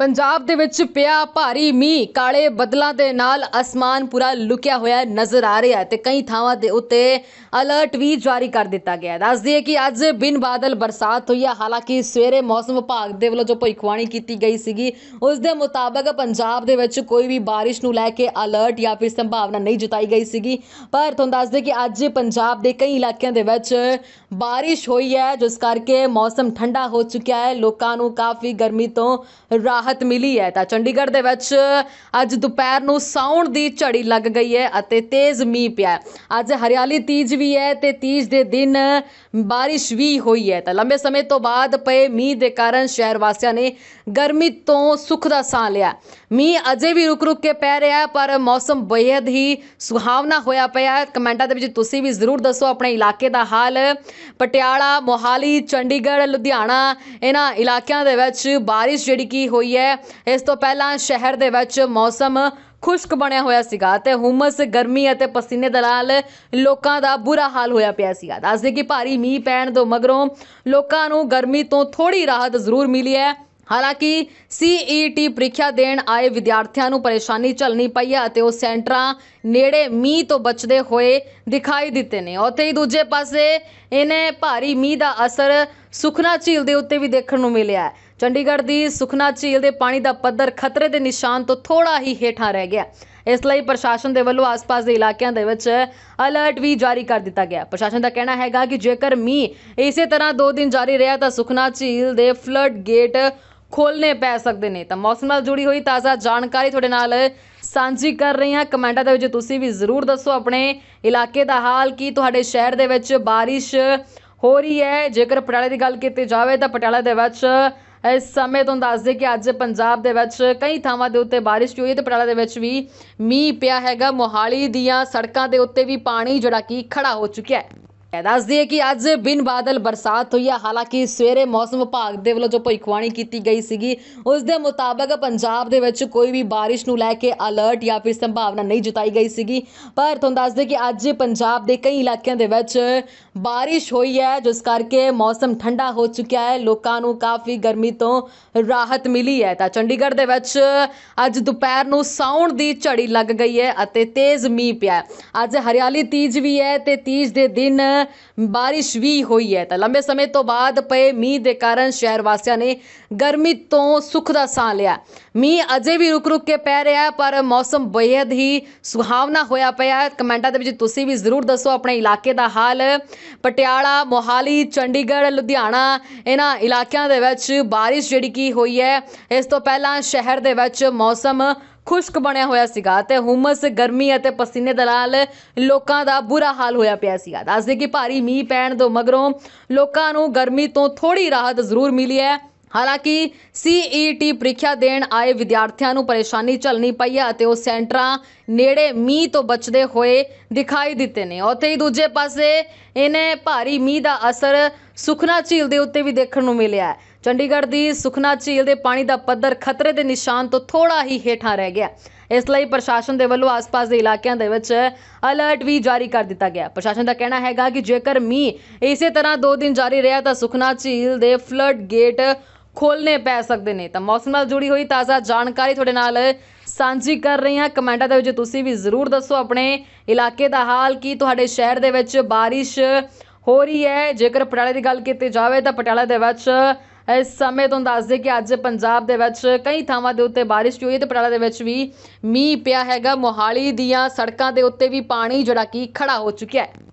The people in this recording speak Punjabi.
ਪੰਜਾਬ ਦੇ ਵਿੱਚ ਪਿਆ ਭਾਰੀ ਮੀਂਹ, ਕਾਲੇ ਬੱਦਲਾਂ ਦੇ ਨਾਲ ਅਸਮਾਨ ਪੂਰਾ ਲੁਕਿਆ ਹੋਇਆ ਨਜ਼ਰ ਆ ਰਿਹਾ ਹੈ ਤੇ ਕਈ ਥਾਵਾਂ ਦੇ ਉੱਤੇ ਅਲਰਟ ਵੀ ਜਾਰੀ ਕਰ ਦਿੱਤਾ ਗਿਆ ਹੈ। ਦੱਸ ਦਈਏ ਕਿ ਅੱਜ ਬਿਨ ਬਾਦਲ ਬਰਸਾਤ ਹੋਈ ਹੈ। ਹਾਲਾਂਕਿ ਸਵੇਰੇ ਮੌਸਮ ਵਿਭਾਗ ਦੇ ਵੱਲੋਂ ਜੋ ਭਵਿੱਖਬਾਣੀ ਕੀਤੀ ਗਈ ਸੀਗੀ, ਉਸ ਦੇ ਮੁਤਾਬਕ ਪੰਜਾਬ ਦੇ ਵਿੱਚ ਕੋਈ ਵੀ ਬਾਰਿਸ਼ ਨੂੰ ਲੈ ਕੇ ਅਲਰਟ ਜਾਂ ਫਿਰ ਸੰਭਾਵਨਾ ਨਹੀਂ ਜਤਾਈ ਗਈ ਸੀਗੀ। ਪਰ ਤੁਹਾਨੂੰ ਦੱਸ ਦਈਏ ਕਿ ਅੱਜ ਪੰਜਾਬ ਦੇ ਕਈ ਇਲਾਕਿਆਂ ਦੇ ਵਿੱਚ ਬਾਰਿਸ਼ ਹੋਈ ਹੈ, ਜਿਸ ਕਰਕੇ ਮੌਸਮ ਠੰਡਾ ਹੋ ਚੁੱਕਿਆ ਹੈ। ਲੋਕਾਂ ਨੂੰ ਕਾਫੀ ਗਰਮੀ ਤੋਂ ਰਾਹਤ ਮਿਲੀ ਹੈ ਤਾਂ ਚੰਡੀਗੜ੍ਹ ਦੇ ਵਿੱਚ ਅੱਜ ਦੁਪਹਿਰ ਨੂੰ ਸਾਉਣ ਦੀ ਝੜੀ ਲੱਗ ਗਈ ਹੈ ਅਤੇ ਤੇਜ਼ ਮੀਂਹ ਪਿਆ ਅੱਜ ਹਰਿਆਲੀ ਤੀਜ ਵੀ ਹੈ ਤੇ ਤੀਜ ਦੇ ਦਿਨ ਬਾਰਿਸ਼ ਵੀ ਹੋਈ ਹੈ। ਤਾਂ ਲੰਬੇ ਸਮੇਂ ਤੋਂ ਬਾਅਦ ਪਏ ਮੀਂਹ ਦੇ ਕਾਰਨ ਸ਼ਹਿਰ ਵਾਸੀਆਂ ਨੇ ਗਰਮੀ ਤੋਂ ਸੁੱਖ ਦਾ ਸਾਹ ਲਿਆ। ਮੀਂਹ ਅਜੇ ਵੀ ਰੁਕ ਰੁਕ ਕੇ ਪੈ ਰਿਹਾ ਪਰ ਮੌਸਮ ਬੇहद ਹੀ ਸੁਹਾਵਣਾ ਹੋਇਆ ਪਿਆ ਹੈ। ਕਮੈਂਟਾਂ ਦੇ ਵਿੱਚ ਤੁਸੀਂ ਵੀ ਜ਼ਰੂਰ ਦੱਸੋ ਆਪਣੇ ਇਲਾਕੇ ਦਾ ਹਾਲ। ਪਟਿਆਲਾ, ਮੋਹਾਲੀ, ਚੰਡੀਗੜ੍ਹ, ਲੁਧਿਆਣਾ, ਇਹਨਾਂ ਇਲਾਕਿਆਂ ਦੇ ਵਿੱਚ ਬਾਰਿਸ਼ ਜਿਹੜੀ ਕੀ ਹੋਈ ਹੈ, ਇਸ ਤੋਂ ਪਹਿਲਾਂ ਸ਼ਹਿਰ ਦੇ ਵਿੱਚ ਮੌਸਮ ਖੁਸ਼ਕ ਬਣਿਆ ਹੋਇਆ ਸੀਗਾ ਤੇ ਹੁਮਸ, ਗਰਮੀ ਅਤੇ ਪਸੀਨੇ ਦੇ ਨਾਲ ਲੋਕਾਂ ਦਾ ਬੁਰਾ ਹਾਲ ਹੋਇਆ ਪਿਆ ਸੀਗਾ। ਦੱਸਦੇ ਕਿ ਭਾਰੀ ਮੀਂਹ ਪੈਣ ਤੋਂ ਮਗਰੋਂ ਲੋਕਾਂ ਨੂੰ ਗਰਮੀ ਤੋਂ ਥੋੜੀ ਰਾਹਤ ਜ਼ਰੂਰ ਮਿਲੀ ਹੈ। ਹਾਲਾਂਕਿ ਸੀਈਟੀ ਪ੍ਰੀਖਿਆ ਦੇਣ ਆਏ ਵਿਦਿਆਰਥੀਆਂ ਨੂੰ ਪਰੇਸ਼ਾਨੀ ਝੱਲਣੀ ਪਈ ਹੈ ਅਤੇ ਉਹ ਸੈਂਟਰਾਂ ਨੇੜੇ ਮੀਂਹ ਤੋਂ ਬਚਦੇ ਹੋਏ ਦਿਖਾਈ ਦਿੱਤੇ ਨੇ। ਉੱਥੇ ਹੀ ਦੂਜੇ ਪਾਸੇ ਇਹਨੇ ਭਾਰੀ ਮੀਂਹ ਦਾ ਅਸਰ ਸੁਖਨਾ ਝੀਲ ਦੇ ਉੱਤੇ ਵੀ ਦੇਖਣ ਨੂੰ ਮਿਲਿਆ ਹੈ। ਚੰਡੀਗੜ੍ਹ ਦੀ ਸੁਖਨਾ ਝੀਲ ਦੇ ਪਾਣੀ ਦਾ ਪੱਧਰ ਖਤਰੇ ਦੇ ਨਿਸ਼ਾਨ ਤੋਂ ਥੋੜਾ ਹੀ ਹੇਠਾਂ ਰਹਿ ਗਿਆ। ਇਸ ਲਈ ਪ੍ਰਸ਼ਾਸਨ ਦੇ ਵੱਲੋਂ ਆਸ-ਪਾਸ ਦੇ ਇਲਾਕਿਆਂ ਦੇ ਵਿੱਚ ਅਲਰਟ ਵੀ ਜਾਰੀ ਕਰ ਦਿੱਤਾ ਗਿਆ। ਪ੍ਰਸ਼ਾਸਨ ਦਾ ਕਹਿਣਾ ਹੈਗਾ ਕਿ ਜੇਕਰ ਮੀਂਹ ਇਸੇ ਤਰ੍ਹਾਂ 2 ਦਿਨ ਜਾਰੀ ਰਿਹਾ ਤਾਂ ਸੁਖਨਾ ਝੀਲ ਦੇ ਫਲੱਡ ਗੇਟ ਖੋਲਨੇ ਪੈ ਸਕਦੇ ਨੇ। ਤਾਂ ਮੌਸਮ ਨਾਲ ਜੁੜੀ ਹੋਈ ਤਾਜ਼ਾ ਜਾਣਕਾਰੀ ਤੁਹਾਡੇ ਨਾਲ ਸਾਂਝੀ ਕਰ ਰਹੀ ਹਾਂ। ਕਮੈਂਟਾਂ ਦੇ ਵਿੱਚ ਤੁਸੀਂ ਵੀ ਜ਼ਰੂਰ ਦੱਸੋ ਆਪਣੇ ਇਲਾਕੇ ਦਾ ਹਾਲ, ਕੀ ਤੁਹਾਡੇ ਸ਼ਹਿਰ ਦੇ ਵਿੱਚ ਬਾਰਿਸ਼ ਹੋ ਰਹੀ ਹੈ? ਜੇਕਰ ਪਟਿਆਲੇ ਦੀ ਗੱਲ ਕੀਤੀ ਜਾਵੇ ਤਾਂ ਪਟਿਆਲਾ ਦੇ ਵਿੱਚ ਇਸ ਸਮੇਂ ਤੋਂ ਦੱਸ ਦੇ ਕਿ ਅੱਜ ਪੰਜਾਬ ਦੇ ਵਿੱਚ ਕਈ ਥਾਵਾਂ ਦੇ ਉੱਤੇ ਬਾਰਿਸ਼ ਹੋਈ ਹੈ ਤੇ ਪਟਿਆਲਾ ਦੇ ਵਿੱਚ ਵੀ ਮੀਂਹ ਪਿਆ ਹੈਗਾ। ਮੋਹਾਲੀ ਦੀਆਂ ਸੜਕਾਂ ਦੇ ਉੱਤੇ ਵੀ ਪਾਣੀ ਜਿਹੜਾ ਕਿ ਖੜਾ ਹੋ ਚੁੱਕਿਆ ਹੈ। ਦੱਸ ਦਈਏ ਕਿ ਅੱਜ ਬਿਨ ਬਾਦਲ ਬਰਸਾਤ ਹੋਈ ਹੈ। ਹਾਲਾਂਕਿ ਸਵੇਰੇ ਮੌਸਮ ਵਿਭਾਗ ਦੇ ਵੱਲੋਂ ਜੋ ਭਵਿੱਖਬਾਣੀ ਕੀਤੀ ਗਈ ਸੀਗੀ, ਉਸ ਦੇ ਮੁਤਾਬਕ ਪੰਜਾਬ ਦੇ ਵਿੱਚ ਕੋਈ ਵੀ ਬਾਰਿਸ਼ ਨੂੰ ਲੈ ਕੇ ਅਲਰਟ ਜਾਂ ਫਿਰ ਸੰਭਾਵਨਾ ਨਹੀਂ ਜਤਾਈ ਗਈ ਸੀਗੀ। ਪਰ ਤੁਹਾਨੂੰ ਦੱਸ ਦਈਏ ਕਿ ਅੱਜ ਪੰਜਾਬ ਦੇ ਕਈ ਇਲਾਕਿਆਂ ਦੇ ਵਿੱਚ ਬਾਰਿਸ਼ ਹੋਈ ਹੈ, ਜਿਸ ਕਰਕੇ ਮੌਸਮ ਠੰਡਾ ਹੋ ਚੁੱਕਿਆ ਹੈ। ਲੋਕਾਂ ਨੂੰ ਕਾਫੀ ਗਰਮੀ ਤੋਂ ਰਾਹਤ ਮਿਲੀ ਹੈ। ਤਾਂ ਚੰਡੀਗੜ੍ਹ ਦੇ ਵਿੱਚ ਅੱਜ ਦੁਪਹਿਰ ਨੂੰ ਸਾਉਣ ਦੀ ਝੜੀ ਲੱਗ ਗਈ ਹੈ ਅਤੇ ਤੇਜ਼ ਮੀਂਹ ਪਿਆ ਅੱਜ ਹਰਿਆਲੀ ਤੀਜ ਵੀ ਹੈ ਤੇ ਤੀਜ ਦੇ ਦਿਨ ਬਾਰਿਸ਼ ਵੀ ਹੋਈ ਹੈ ਤਾਂ ਲੰਬੇ ਸਮੇਂ ਤੋਂ ਬਾਅਦ ਪਏ ਮੀਂਹ ਦੇ ਕਾਰਨ ਸ਼ਹਿਰ ਵਾਸੀਆਂ ਨੇ ਗਰਮੀ ਤੋਂ ਸੁੱਖ ਦਾ ਸਾਹ ਲਿਆ। ਮੀਂਹ ਅਜੇ ਵੀ ਰੁਕ ਰੁਕ ਕੇ ਪੈ ਰਿਹਾ ਹੈ ਪਰ ਮੌਸਮ ਬੇहद ਹੀ ਸੁਹਾਵਣਾ ਹੋਇਆ ਪਿਆ। ਹੈ ਕਮੈਂਟਾਂ ਦੇ ਵਿੱਚ ਤੁਸੀਂ ਵੀ ਜ਼ਰੂਰ ਦੱਸੋ ਆਪਣੇ ਇਲਾਕੇ ਦਾ ਹਾਲ। ਪਟਿਆਲਾ, ਮੋਹਾਲੀ, ਚੰਡੀਗੜ੍ਹ, ਲੁਧਿਆਣਾ, ਇਹਨਾਂ ਇਲਾਕਿਆਂ ਦੇ ਵਿੱਚ ਬਾਰਿਸ਼ ਜਿਹੜੀ ਕੀ ਹੋਈ ਹੈ। ਇਸ ਤੋਂ ਪਹਿਲਾਂ ਸ਼ਹਿਰ ਦੇ ਵਿੱਚ ਮੌਸਮ ਖੁਸ਼ਕ ਬਣਿਆ ਹੋਇਆ ਸੀਗਾ ਤੇ ਹੁਮਸ, ਗਰਮੀ ਅਤੇ ਪਸੀਨੇ ਦੇ ਨਾਲ ਲੋਕਾਂ ਦਾ ਬੁਰਾ ਹਾਲ ਹੋਇਆ ਪਿਆ ਸੀਗਾ। ਦੱਸਦੇ ਕਿ ਭਾਰੀ ਮੀਂਹ ਪੈਣ ਤੋਂ ਮਗਰੋਂ ਲੋਕਾਂ ਨੂੰ ਗਰਮੀ ਤੋਂ ਥੋੜੀ ਰਾਹਤ ਜ਼ਰੂਰ ਮਿਲੀ ਹੈ। ਹਾਲਾਂਕਿ ਸੀਈਟੀ ਪ੍ਰੀਖਿਆ ਦੇਣ ਆਏ ਵਿਦਿਆਰਥੀਆਂ ਨੂੰ ਪਰੇਸ਼ਾਨੀ ਝੱਲਣੀ ਪਈ ਹੈ ਅਤੇ ਉਹ ਸੈਂਟਰਾਂ ਨੇੜੇ ਮੀਂਹ ਤੋਂ ਬਚਦੇ ਹੋਏ ਦਿਖਾਈ ਦਿੱਤੇ ਨੇ। ਉੱਥੇ ਹੀ ਦੂਜੇ ਪਾਸੇ ਇਹਨੇ ਭਾਰੀ ਮੀਂਹ ਦਾ ਅਸਰ ਸੁਖਨਾ ਝੀਲ ਦੇ ਉੱਤੇ ਵੀ ਦੇਖਣ ਨੂੰ ਮਿਲਿਆ ਹੈ। ਚੰਡੀਗੜ੍ਹ ਦੀ ਸੁਖਨਾ ਝੀਲ ਦੇ ਪਾਣੀ ਦਾ ਪੱਧਰ ਖਤਰੇ ਦੇ ਨਿਸ਼ਾਨ ਤੋਂ ਥੋੜਾ ਹੀ ਹੇਠਾਂ ਰਹਿ ਗਿਆ। ਇਸ ਲਈ ਪ੍ਰਸ਼ਾਸਨ ਦੇ ਵੱਲੋਂ ਆਸ-ਪਾਸ ਦੇ ਇਲਾਕਿਆਂ ਦੇ ਵਿੱਚ ਅਲਰਟ ਵੀ ਜਾਰੀ ਕਰ ਦਿੱਤਾ ਗਿਆ। ਪ੍ਰਸ਼ਾਸਨ ਦਾ ਕਹਿਣਾ ਹੈਗਾ ਕਿ ਜੇਕਰ ਮੀਂਹ ਇਸੇ ਤਰ੍ਹਾਂ 2 ਦਿਨ ਜਾਰੀ ਰਿਹਾ ਤਾਂ ਸੁਖਨਾ ਝੀਲ ਦੇ ਫਲੱਡ ਗੇਟ ਖੋਲਨੇ ਪੈ ਸਕਦੇ ਨੇ। ਤਾਂ ਮੌਸਮ ਨਾਲ ਜੁੜੀ ਹੋਈ ਤਾਜ਼ਾ ਜਾਣਕਾਰੀ ਤੁਹਾਡੇ ਨਾਲ ਸਾਂਝੀ ਕਰ ਰਹੀ ਹਾਂ। ਕਮੈਂਟਾਂ ਦੇ ਵਿੱਚ ਤੁਸੀਂ ਵੀ ਜ਼ਰੂਰ ਦੱਸੋ ਆਪਣੇ ਇਲਾਕੇ ਦਾ ਹਾਲ, ਕੀ ਤੁਹਾਡੇ ਸ਼ਹਿਰ ਦੇ ਵਿੱਚ ਬਾਰਿਸ਼ ਹੋ ਰਹੀ ਹੈ? ਜੇਕਰ ਪਟਿਆਲੇ ਦੀ ਗੱਲ ਕੀਤੀ ਜਾਵੇ ਤਾਂ ਪਟਿਆਲਾ ਦੇ ਵਿੱਚ ਇਸ ਸਮੇਂ ਤੋਂ ਦੱਸ ਦੇ ਕਿ ਅੱਜ ਪੰਜਾਬ ਦੇ ਵਿੱਚ ਕਈ ਥਾਵਾਂ ਦੇ ਉੱਤੇ ਬਾਰਿਸ਼ ਹੋਈ ਹੈ ਤੇ ਪਟਿਆਲਾ ਦੇ ਵਿੱਚ ਵੀ ਮੀਂਹ ਪਿਆ ਹੈਗਾ। ਮੋਹਾਲੀ ਦੀਆਂ ਸੜਕਾਂ ਦੇ ਉੱਤੇ ਵੀ ਪਾਣੀ ਜਿਹੜਾ ਕਿ ਖੜਾ ਹੋ ਚੁੱਕਿਆ ਹੈ।